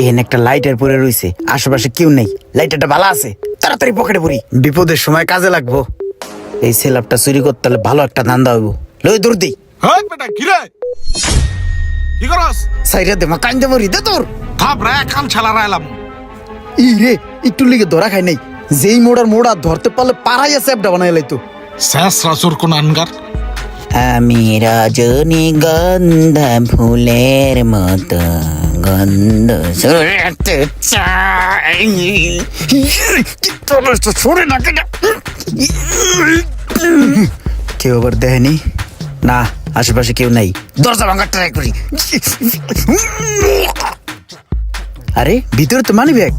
এখানে একটা লাইটার পরে রইছে আশেপাশে কেউ নেই। লাইটারটা ভালো আছে। তাড়াতাড়ি পকেটে পড়ি বিপদের সময় কাজে লাগবো। এই সেলাপটা চুরি করতে হলে ভালো একটা ধান্দা হইব। লই দূর দি। হ্যাঁ বেটা কি রে? কি করস? সাইরা দে মা কান্দে মরি দে তোর থাপ রে ছালা রাইলাম ই রে একটু লিগে ধরা খাই নাই। যেই মোড়ার মোড়া ধরতে পারলে পাড়াইয়া স্যাপটা বানাই লাইতো শেষ রাসুর কোন আনগার? আমি রজনী গন্ধা ফুলের মতো। গন্ধ ছড়াতে চাই। ছড়ে না? কেন কেউ আবার দেখেনি? না আশেপাশে কেউ নাই। দরজা ভাঙার ট্রাই করি। আরে ভিতরে তো মানি ব্যাগ